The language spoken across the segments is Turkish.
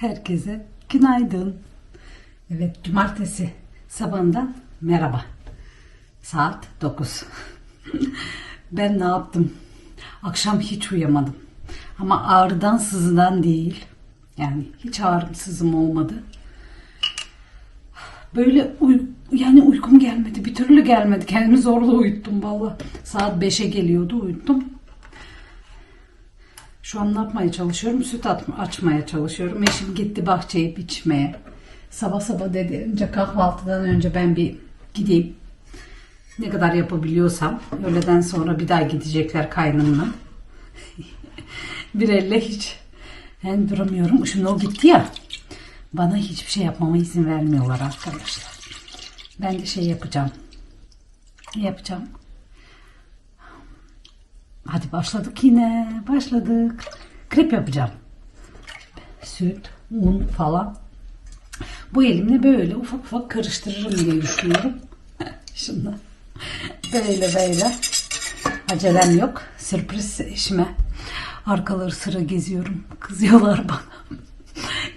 Herkese günaydın. Evet, cumartesi sabahından merhaba. Saat 9. ben ne yaptım? Akşam hiç uyuyamadım. Ama ağrıdan sızıdan değil. Yani hiç ağrım sızım olmadı. Böyle uy yani uykum gelmedi. Bir türlü gelmedi. Kendimi zorla uyuttum valla. Saat 5'e geliyordu uyuttum. Şu an ne yapmaya çalışıyorum? Süt atma, açmaya çalışıyorum. Eşim gitti bahçeyi biçmeye. Sabah sabah dedi önce kahvaltıdan önce ben bir gideyim. Ne kadar yapabiliyorsam. Öğleden sonra bir daha gidecekler kaynımla. bir elle hiç yani duramıyorum. Şimdi o gitti ya. Bana hiçbir şey yapmama izin vermiyorlar arkadaşlar. Ben de şey yapacağım. Yapacağım? Hadi başladık yine. Başladık. Krep yapacağım. Süt, un falan. Bu elimle böyle ufak ufak karıştırırım diye düşünüyorum. Şimdi böyle böyle. Acelem yok. Sürpriz eşime. Arkaları sıra geziyorum. Kızıyorlar bana.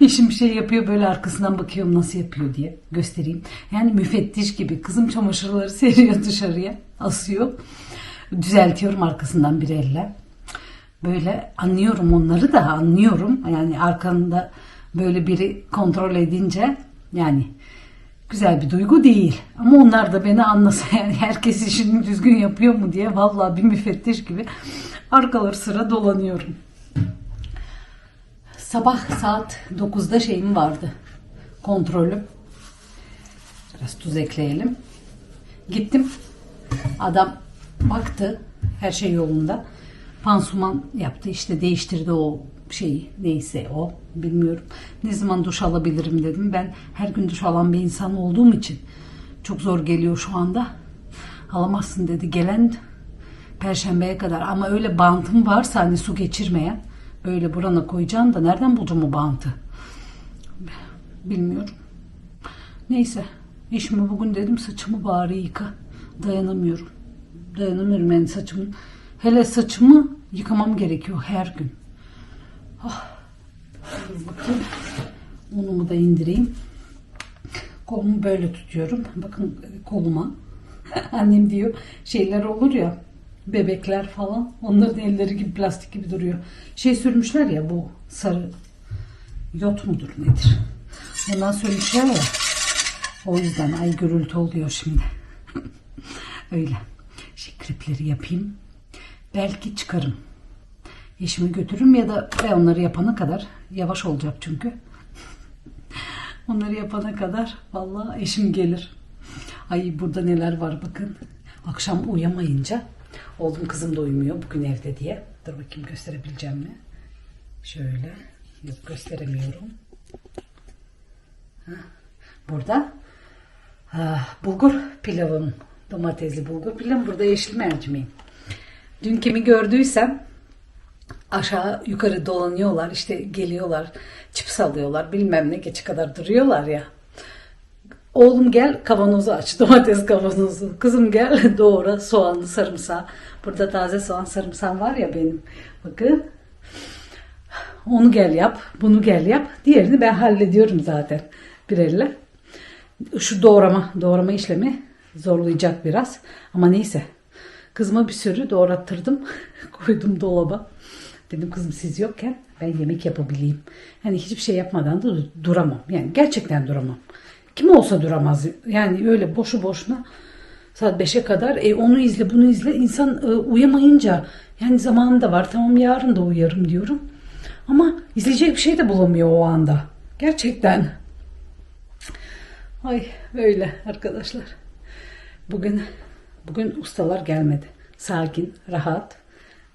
Eşim bir şey yapıyor böyle arkasından bakıyorum nasıl yapıyor diye göstereyim. Yani müfettiş gibi kızım çamaşırları seriyor dışarıya asıyor. Düzeltiyorum arkasından bir elle. Böyle anlıyorum onları da anlıyorum. Yani arkanda böyle biri kontrol edince yani güzel bir duygu değil. Ama onlar da beni anlasa yani herkes işini düzgün yapıyor mu diye vallahi bir müfettiş gibi arkaları sıra dolanıyorum. Sabah saat 9'da şeyim vardı. Kontrolüm. Biraz tuz ekleyelim. Gittim. Adam baktı. Her şey yolunda. Pansuman yaptı. işte değiştirdi o şeyi. Neyse o. Bilmiyorum. Ne zaman duş alabilirim dedim. Ben her gün duş alan bir insan olduğum için çok zor geliyor şu anda. Alamazsın dedi. Gelen Perşembeye kadar. Ama öyle bantım varsa hani su geçirmeyen böyle burana koyacağım da nereden bulacağım o bantı? Bilmiyorum. Neyse. Eşime bugün dedim saçımı bari yıka. Dayanamıyorum. Dayanamıyorum yani saçımı. Hele saçımı yıkamam gerekiyor her gün. Ah. Dur bakayım. Unumu da indireyim. Kolumu böyle tutuyorum. Bakın koluma. Annem diyor şeyler olur ya bebekler falan. Onların elleri gibi plastik gibi duruyor. Şey sürmüşler ya bu sarı yot mudur nedir? Ondan sürmüşler ya. O yüzden ay gürültü oluyor şimdi. Öyle. Şey yapayım. Belki çıkarım. Eşimi götürürüm ya da ben onları yapana kadar yavaş olacak çünkü. onları yapana kadar vallahi eşim gelir. Ay burada neler var bakın. Akşam uyuyamayınca oğlum kızım da uyumuyor bugün evde diye. Dur bakayım gösterebileceğim mi? Şöyle. Yok gösteremiyorum. Burada bulgur pilavım. Domatesli bulgur pilavım. Burada yeşil mercimeğim. Dün kimi gördüysem aşağı yukarı dolanıyorlar işte geliyorlar çips alıyorlar bilmem ne geçe kadar duruyorlar ya. Oğlum gel kavanozu aç domates kavanozu. Kızım gel doğra soğanlı sarımsağı. Burada taze soğan sarımsağım var ya benim. Bakın. Onu gel yap, bunu gel yap. Diğerini ben hallediyorum zaten bir elle. Şu doğrama, doğrama işlemi zorlayacak biraz. Ama neyse. Kızıma bir sürü doğrattırdım. Koydum dolaba. Dedim kızım siz yokken ben yemek yapabileyim. Yani hiçbir şey yapmadan da duramam. Yani gerçekten duramam. Kim olsa duramaz. Yani öyle boşu boşuna saat 5'e kadar e, onu izle bunu izle. İnsan e, uyumayınca yani zamanı da var tamam yarın da uyarım diyorum. Ama izleyecek bir şey de bulamıyor o anda. Gerçekten. Ay böyle arkadaşlar. Bugün bugün ustalar gelmedi. Sakin, rahat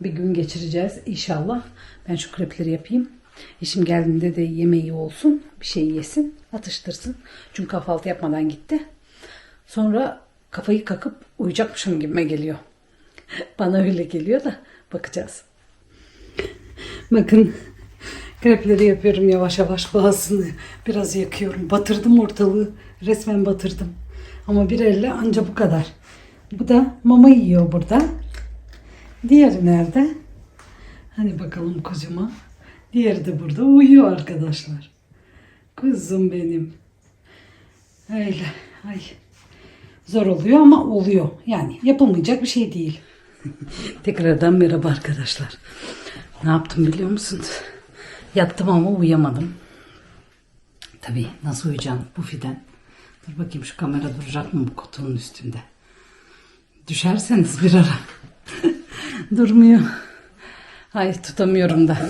bir gün geçireceğiz inşallah. Ben şu krepleri yapayım. Eşim geldiğinde de yemeği olsun. Bir şey yesin. Atıştırsın. Çünkü kahvaltı yapmadan gitti. Sonra kafayı kakıp uyuyacakmışım gibime geliyor. Bana öyle geliyor da bakacağız. Bakın krepleri yapıyorum yavaş yavaş bazısını biraz yakıyorum. Batırdım ortalığı. Resmen batırdım. Ama bir elle anca bu kadar. Bu da mama yiyor burada. Diğeri nerede? Hani bakalım kuzuma. Diğeri de burada uyuyor arkadaşlar. Kızım benim. Öyle. Ay. Zor oluyor ama oluyor. Yani yapılmayacak bir şey değil. Tekrardan merhaba arkadaşlar. Ne yaptım biliyor musunuz? Yattım ama uyuyamadım. Tabii nasıl uyuyacağım bu fiden. Dur bakayım şu kamera duracak mı bu kutunun üstünde. Düşerseniz bir ara. Durmuyor. Ay tutamıyorum da.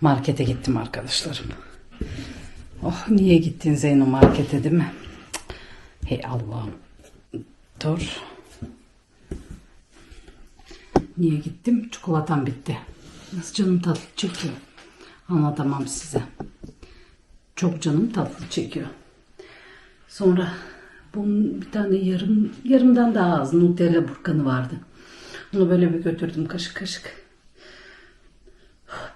Markete gittim arkadaşlarım. Oh niye gittin Zeyno markete değil mi? Hey Allah'ım. Dur. Niye gittim? Çikolatam bitti. Nasıl canım tatlı çekiyor. Anlatamam size. Çok canım tatlı çekiyor. Sonra bunun bir tane yarım yarımdan daha az Nutella burkanı vardı. Onu böyle bir götürdüm kaşık kaşık.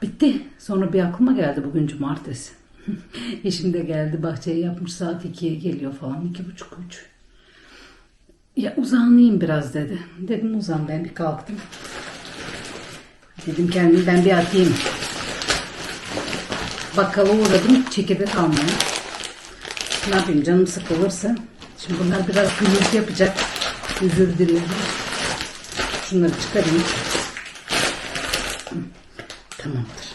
Bitti. Sonra bir aklıma geldi bugün cumartesi. Eşim de geldi bahçeye yapmış saat 2'ye geliyor falan. iki buçuk üç. Ya uzanayım biraz dedi. Dedim uzan ben bir kalktım. Dedim kendimi ben bir atayım. Bakkala uğradım çekirdek almaya. Ne yapayım canım sıkılırsa. Şimdi bunlar biraz gürültü yapacak. Özür dilerim. Şunları çıkarayım. Tamamdır.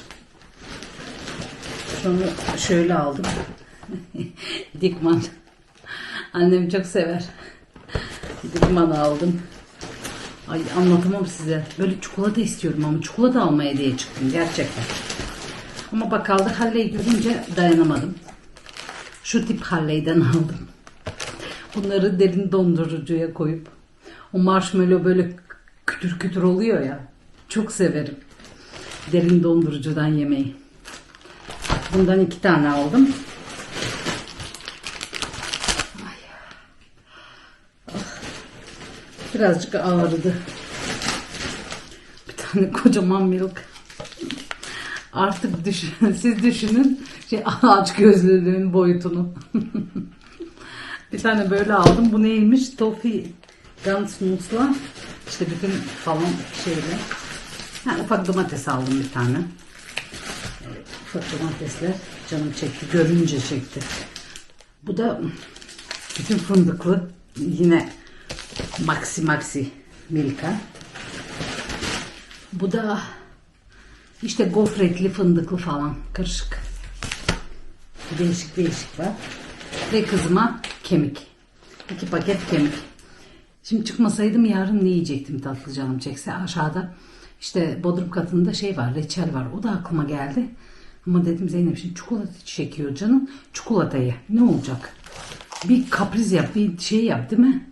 Sonra şöyle aldım. Dikman. Annem çok sever. Dikman aldım. Ay anlatamam size. Böyle çikolata istiyorum ama çikolata almaya diye çıktım gerçekten. Ama bakkalda halleyi görünce dayanamadım. Şu tip halleyden aldım. Bunları derin dondurucuya koyup o marshmallow böyle kütür kütür oluyor ya. Çok severim. Derin dondurucudan yemeyi. Bundan iki tane aldım. Ah. Birazcık ağrıdı. Bir tane kocaman milk. Artık düşün, siz düşünün şey, ağaç gözlülüğün boyutunu. bir tane böyle aldım. Bu neymiş? Toffee Guns Mouse'la işte bütün falan şeyle. Ha, ufak domates aldım bir tane. Evet, ufak domatesler canım çekti. Görünce çekti. Bu da bütün fındıklı yine Maxi Maxi Milka. Bu da işte gofretli fındıklı falan karışık. Değişik değişik var. Ve kızıma kemik. İki paket kemik. Şimdi çıkmasaydım yarın ne yiyecektim tatlı canım çekse. Aşağıda işte bodrum katında şey var reçel var. O da aklıma geldi. Ama dedim Zeynep şimdi çikolata çekiyor canım. Çikolatayı ne olacak? Bir kapriz yap bir şey yap değil mi?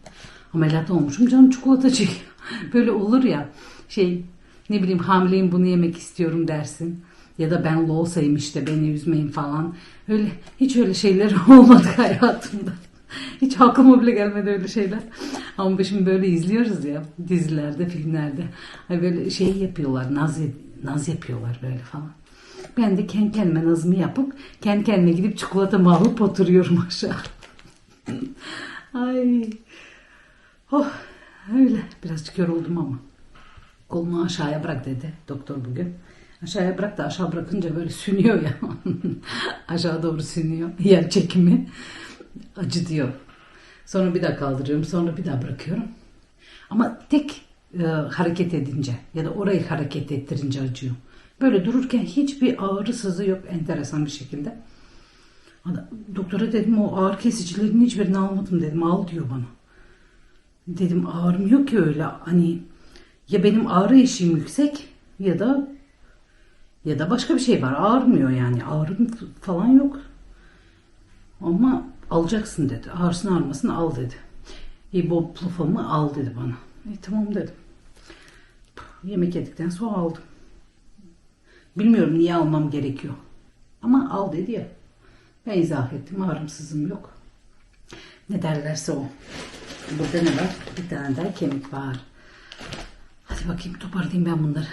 Ameliyat olmuşum canım çikolata çekiyor. Böyle olur ya şey ne bileyim hamileyim bunu yemek istiyorum dersin. Ya da ben loğusayım işte beni üzmeyin falan. Öyle hiç öyle şeyler olmadı hayatımda. Hiç aklıma bile gelmedi öyle şeyler. Ama şimdi böyle izliyoruz ya dizilerde, filmlerde. Ay böyle şey yapıyorlar, naz, naz yapıyorlar böyle falan. Ben de kendi kendime nazımı yapıp kendi kendime gidip çikolatamı alıp oturuyorum aşağı. Ay. Oh öyle. Birazcık yoruldum ama. Kolumu aşağıya bırak dedi doktor bugün. Aşağıya bırak da aşağı bırakınca böyle sünüyor ya. aşağı doğru sünüyor. Yer çekimi. Acı diyor. Sonra bir daha kaldırıyorum. Sonra bir daha bırakıyorum. Ama tek e, hareket edince ya da orayı hareket ettirince acıyor. Böyle dururken hiçbir ağrı sızı yok enteresan bir şekilde. Doktora dedim o ağrı kesicilerin hiçbirini almadım dedim. Al diyor bana. Dedim ağrımıyor ki öyle. Hani ya benim ağrı eşiğim yüksek ya da ya da başka bir şey var. Ağrımıyor yani. Ağrım falan yok. Ama alacaksın dedi. Ağrısın ağrımasın al dedi. İbuprofen'ı al dedi bana. E, tamam dedim. Yemek yedikten sonra aldım. Bilmiyorum niye almam gerekiyor. Ama al dedi ya. Ben izah ettim. Ağrımsızım yok. Ne derlerse o. Burada ne var? Bir tane daha kemik var. Hadi bakayım toparlayayım ben bunları.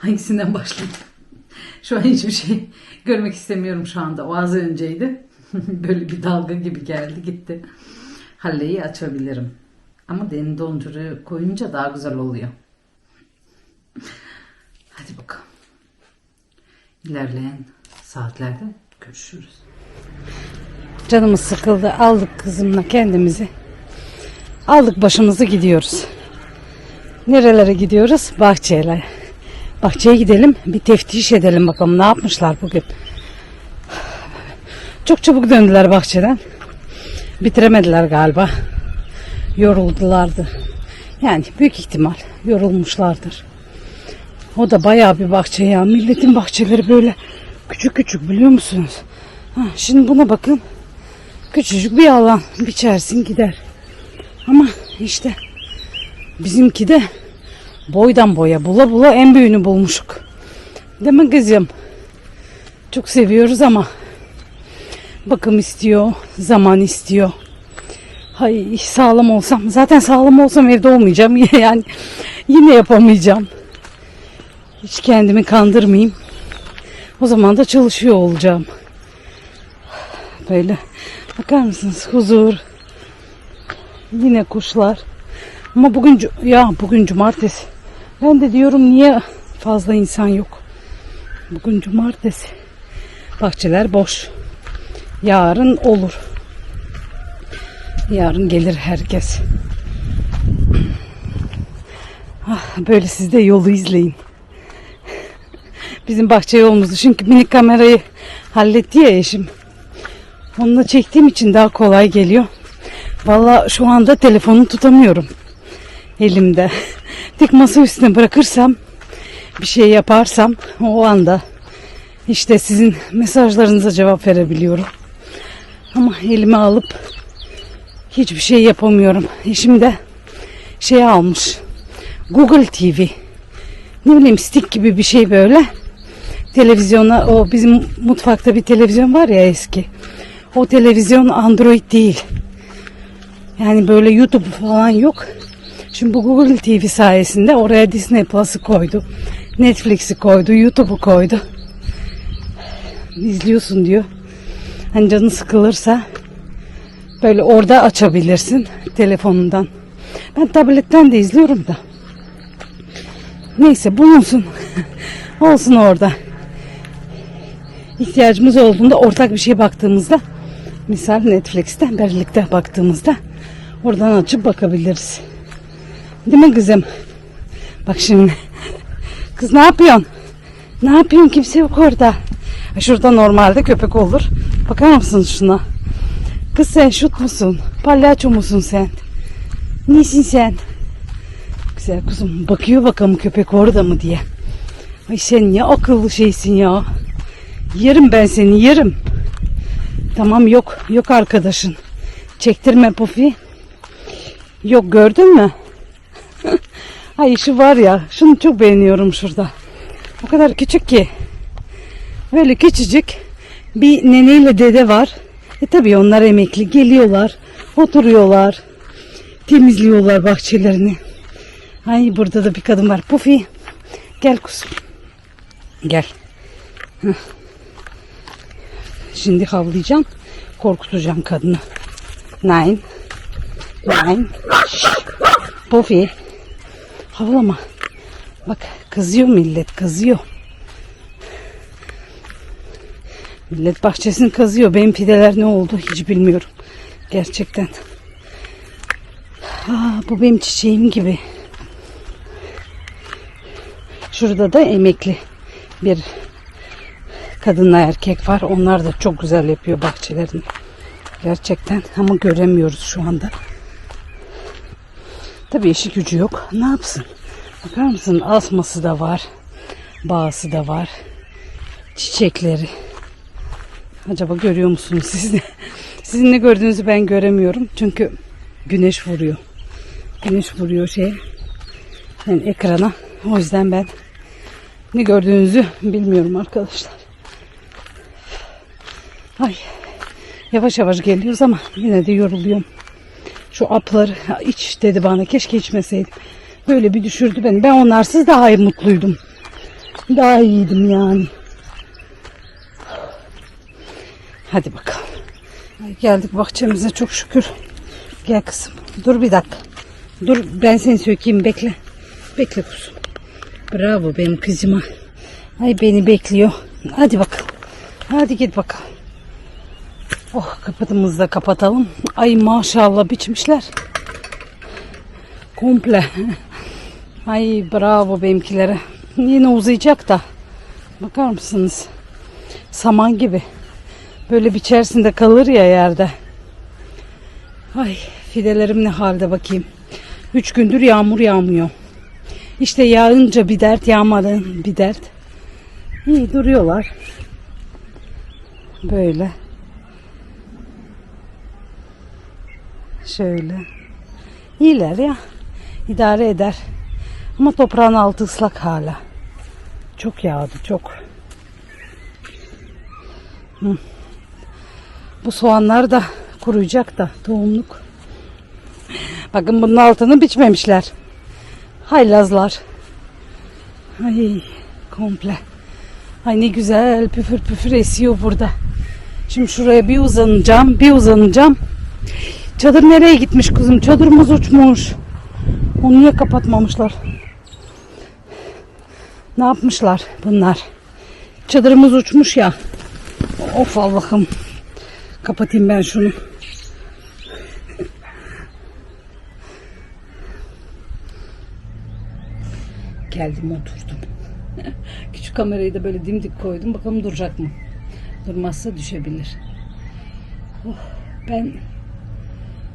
Hangisinden başlayayım? Şu an hiçbir şey görmek istemiyorum şu anda. O az önceydi. Böyle bir dalga gibi geldi gitti. Halleyi açabilirim. Ama derin dondurucu koyunca daha güzel oluyor. Hadi bakalım. İlerleyen saatlerde Görüşürüz. Canımız sıkıldı. Aldık kızımla kendimizi. Aldık başımızı gidiyoruz. Nerelere gidiyoruz? Bahçelere. Bahçeye gidelim. Bir teftiş edelim bakalım ne yapmışlar bugün. Çok çabuk döndüler bahçeden. Bitiremediler galiba. Yoruldulardı. Yani büyük ihtimal yorulmuşlardır. O da bayağı bir bahçe ya. Milletin bahçeleri böyle küçük küçük biliyor musunuz? Ha, şimdi buna bakın. Küçücük bir alan biçersin gider. Ama işte bizimki de boydan boya bula bula en büyüğünü bulmuşuk. Değil mi kızım? Çok seviyoruz ama bakım istiyor, zaman istiyor. Hay sağlam olsam zaten sağlam olsam evde olmayacağım yani yine yapamayacağım. Hiç kendimi kandırmayayım. O zaman da çalışıyor olacağım. Böyle bakar mısınız huzur. Yine kuşlar. Ama bugün ya bugün cumartesi. Ben de diyorum niye fazla insan yok. Bugün cumartesi. Bahçeler boş. Yarın olur. Yarın gelir herkes. Ah, böyle siz de yolu izleyin. Bizim bahçe yolumuzdu. Çünkü minik kamerayı halletti ya eşim. Onunla çektiğim için daha kolay geliyor. Valla şu anda telefonu tutamıyorum elimde. Tek masa üstüne bırakırsam bir şey yaparsam o anda işte sizin mesajlarınıza cevap verebiliyorum. Ama elime alıp hiçbir şey yapamıyorum. Eşim de şey almış. Google TV. Ne bileyim stick gibi bir şey böyle. Televizyona o bizim mutfakta bir televizyon var ya eski. O televizyon Android değil. Yani böyle YouTube falan yok. Şimdi bu Google TV sayesinde oraya Disney Plus'ı koydu. Netflix'i koydu, YouTube'u koydu. İzliyorsun diyor. Hani canın sıkılırsa böyle orada açabilirsin telefonundan. Ben tabletten de izliyorum da. Neyse bulunsun. Olsun orada. İhtiyacımız olduğunda ortak bir şey baktığımızda misal Netflix'ten birlikte baktığımızda oradan açıp bakabiliriz. Değil mi kızım? Bak şimdi. Kız ne yapıyorsun? Ne yapıyorsun? Kimse yok orada. Şurada normalde köpek olur. Bakar mısın şuna? Kız sen şut musun? Palyaço musun sen? Nesin sen? Güzel kuzum bakıyor bakalım köpek orada mı diye. Ay sen ne akıllı şeysin ya. Yerim ben seni yerim. Tamam yok yok arkadaşın. Çektirme Pufi. Yok gördün mü? Ay şu var ya şunu çok beğeniyorum şurada. O kadar küçük ki. Böyle küçücük bir neneyle dede var. E tabii onlar emekli geliyorlar. Oturuyorlar. Temizliyorlar bahçelerini. Ay burada da bir kadın var. Pufi. Gel kuzum. Gel. Şimdi havlayacağım. Korkutacağım kadını. Nine. Nine. Şşş. Pufi. Havlama. Bak kızıyor millet kızıyor. Millet bahçesini kazıyor. Benim fideler ne oldu hiç bilmiyorum. Gerçekten. Aa, bu benim çiçeğim gibi. Şurada da emekli bir kadınla erkek var. Onlar da çok güzel yapıyor bahçelerini. Gerçekten ama göremiyoruz şu anda. Tabii işi gücü yok. Ne yapsın? Bakar mısın? Asması da var. Bağısı da var. Çiçekleri. Acaba görüyor musunuz siz de? Sizin ne gördüğünüzü ben göremiyorum. Çünkü güneş vuruyor. Güneş vuruyor şeye. Yani ekrana. O yüzden ben ne gördüğünüzü bilmiyorum arkadaşlar. Ay yavaş yavaş geliyoruz ama yine de yoruluyorum. Şu apları iç dedi bana. Keşke içmeseydim. Böyle bir düşürdü beni. Ben onlarsız daha iyi mutluydum. Daha iyiydim yani. Hadi bakalım. Geldik bahçemize çok şükür. Gel kızım. Dur bir dakika. Dur ben seni sökeyim bekle. Bekle kuzum. Bravo benim kızıma. Ay beni bekliyor. Hadi bakalım. Hadi git bakalım. Oh kapatımızı da kapatalım. Ay maşallah biçmişler. Komple. Ay bravo benimkilere. Yine uzayacak da. Bakar mısınız? Saman gibi. Böyle biçersinde kalır ya yerde. Ay fidelerim ne halde bakayım. Üç gündür yağmur yağmıyor. İşte yağınca bir dert yağmadı bir dert. İyi duruyorlar. Böyle. Şöyle. İyiler ya. İdare eder. Ama toprağın altı ıslak hala. Çok yağdı çok. Hı. Bu soğanlar da kuruyacak da tohumluk. Bakın bunun altını biçmemişler. Haylazlar. Ay komple. Ay ne güzel püfür püfür esiyor burada. Şimdi şuraya bir uzanacağım, bir uzanacağım. Çadır nereye gitmiş kızım? Çadırımız uçmuş. Onu niye kapatmamışlar? Ne yapmışlar bunlar? Çadırımız uçmuş ya. Of Allah'ım. Kapatayım ben şunu. Geldim oturdum. Küçük kamerayı da böyle dimdik koydum. Bakalım duracak mı? Durmazsa düşebilir. Oh, ben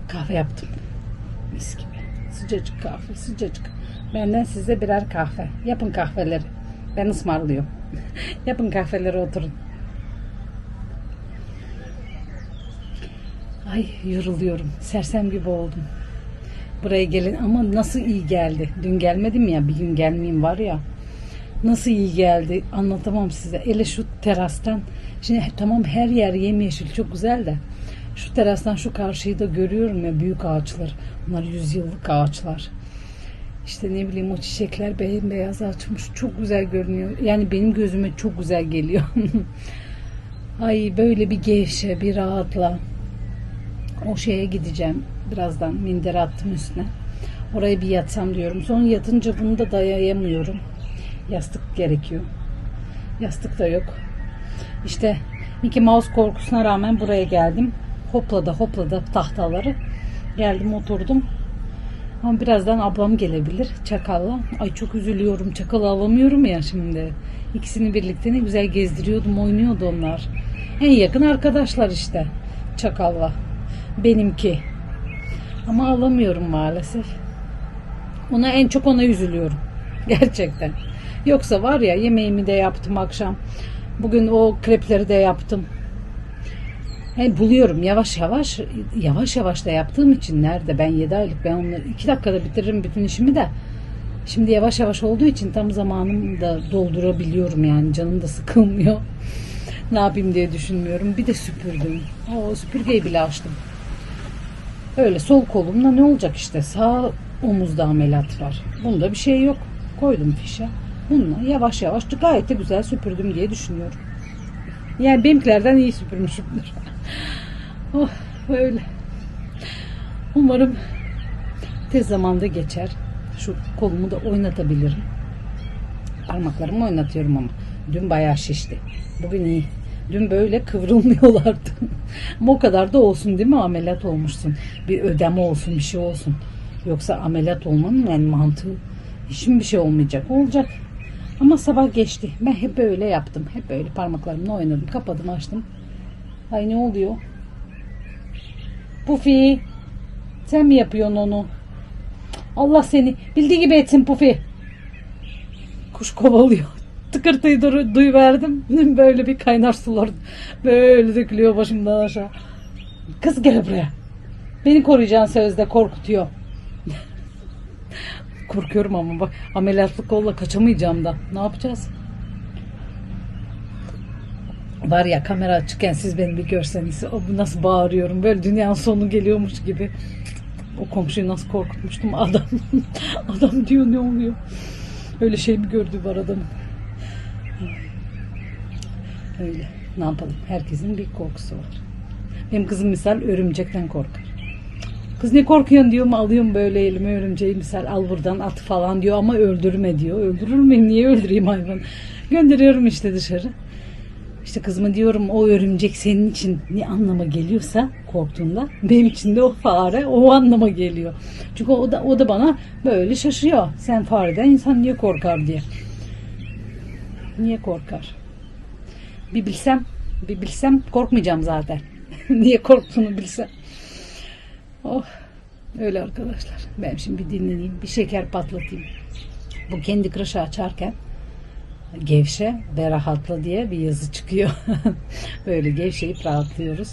kahve yaptım. Mis gibi. Sıcacık kahve, sıcacık. Benden size birer kahve. Yapın kahveleri. Ben ısmarlıyorum. Yapın kahveleri oturun. Ay yoruluyorum. Sersem gibi oldum. Buraya gelin ama nasıl iyi geldi. Dün gelmedim ya bir gün gelmeyeyim var ya. Nasıl iyi geldi anlatamam size. Ele şu terastan. Şimdi tamam her yer yemyeşil çok güzel de. Şu terastan şu karşıyı da görüyorum ya büyük ağaçlar. Bunlar yüzyıllık ağaçlar. İşte ne bileyim o çiçekler beyaz açmış. Çok güzel görünüyor. Yani benim gözüme çok güzel geliyor. Ay böyle bir gevşe, bir rahatla. O şeye gideceğim. Birazdan minder attım üstüne. Oraya bir yatsam diyorum. Sonra yatınca bunu da dayayamıyorum. Yastık gerekiyor. Yastık da yok. İşte Mickey Mouse korkusuna rağmen buraya geldim. Hopladı hopladı tahtaları. Geldim oturdum. Ama birazdan ablam gelebilir çakalla. Ay çok üzülüyorum. Çakalı alamıyorum ya şimdi. İkisini birlikte ne güzel gezdiriyordum. Oynuyordu onlar. En yakın arkadaşlar işte. Çakalla. Benimki. Ama alamıyorum maalesef. Ona en çok ona üzülüyorum. Gerçekten. Yoksa var ya yemeğimi de yaptım akşam. Bugün o krepleri de yaptım. He, buluyorum. Yavaş yavaş yavaş yavaş da yaptığım için nerede? Ben 7 aylık ben onları 2 dakikada bitiririm bütün işimi de. Şimdi yavaş yavaş olduğu için tam zamanımı da doldurabiliyorum yani. Canım da sıkılmıyor. Ne yapayım diye düşünmüyorum. Bir de süpürdüm. O süpürgeyi bile açtım. Öyle sol kolumla ne olacak işte? Sağ omuzda ameliyat var. Bunda bir şey yok. Koydum fişe. Bununla yavaş yavaş gayet de güzel süpürdüm diye düşünüyorum. Yani benimkilerden iyi süpürmüşümdür. oh öyle. Umarım tez zamanda geçer. Şu kolumu da oynatabilirim. Parmaklarımı oynatıyorum ama. Dün bayağı şişti. Bugün iyi. Dün böyle kıvrılmıyorlardı. ama o kadar da olsun değil mi? Ameliyat olmuşsun. Bir ödeme olsun, bir şey olsun. Yoksa ameliyat olmanın yani mantığı hiçbir bir şey olmayacak. Olacak. Ama sabah geçti. Ben hep böyle yaptım. Hep böyle parmaklarımla oynadım. Kapadım açtım. Ay ne oluyor? Pufi. Sen mi yapıyorsun onu? Allah seni bildiği gibi etsin Pufi. Kuş kovalıyor. Tıkırtıyı du- duyuverdim. Böyle bir kaynar sular böyle dökülüyor başımdan aşağı. Kız gel buraya. Beni koruyacağın sözde korkutuyor. Korkuyorum ama bak ameliyatlı kolla kaçamayacağım da. Ne yapacağız? Var ya kamera açıkken siz beni bir görseniz o nasıl bağırıyorum. Böyle dünyanın sonu geliyormuş gibi. O komşuyu nasıl korkutmuştum adam. adam diyor ne oluyor? Öyle şey mi gördü var adamın? Öyle. Ne yapalım? Herkesin bir korkusu var. Benim kızım misal örümcekten korkar. Kız ne korkuyorsun diyorum alıyorum böyle elime örümceği misal al buradan at falan diyor ama öldürme diyor. Öldürür müyüm niye öldüreyim hayvan? Gönderiyorum işte dışarı. İşte kızıma diyorum o örümcek senin için ne anlama geliyorsa korktuğunda benim için de o fare o anlama geliyor. Çünkü o da o da bana böyle şaşıyor. Sen fareden insan niye korkar diye. Niye korkar? Bir bilsem, bir bilsem korkmayacağım zaten. niye korktuğunu bilsem. Oh, öyle arkadaşlar. Ben şimdi bir dinleneyim, bir şeker patlatayım. Bu kendi kırışı açarken gevşe ve rahatla diye bir yazı çıkıyor. Böyle gevşeyip rahatlıyoruz.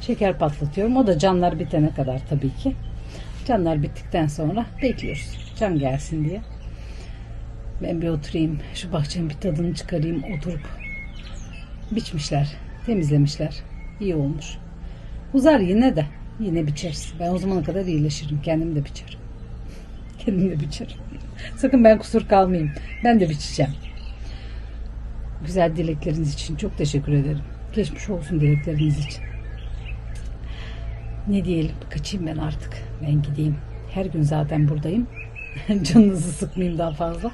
Şeker patlatıyorum. O da canlar bitene kadar tabii ki. Canlar bittikten sonra bekliyoruz. Can gelsin diye. Ben bir oturayım. Şu bahçenin bir tadını çıkarayım. Oturup biçmişler. Temizlemişler. İyi olmuş. Uzar yine de. Yine biçeriz. Ben o zamana kadar iyileşirim. Kendim de biçerim. Kendim de biçerim. Sakın ben kusur kalmayayım. Ben de biçeceğim. Güzel dilekleriniz için çok teşekkür ederim. Geçmiş olsun dilekleriniz için. Ne diyelim kaçayım ben artık. Ben gideyim. Her gün zaten buradayım. Canınızı sıkmayayım daha fazla.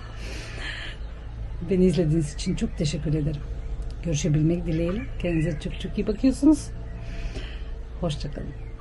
Beni izlediğiniz için çok teşekkür ederim. Görüşebilmek dileğiyle. Kendinize çok çok iyi bakıyorsunuz. Hoşçakalın.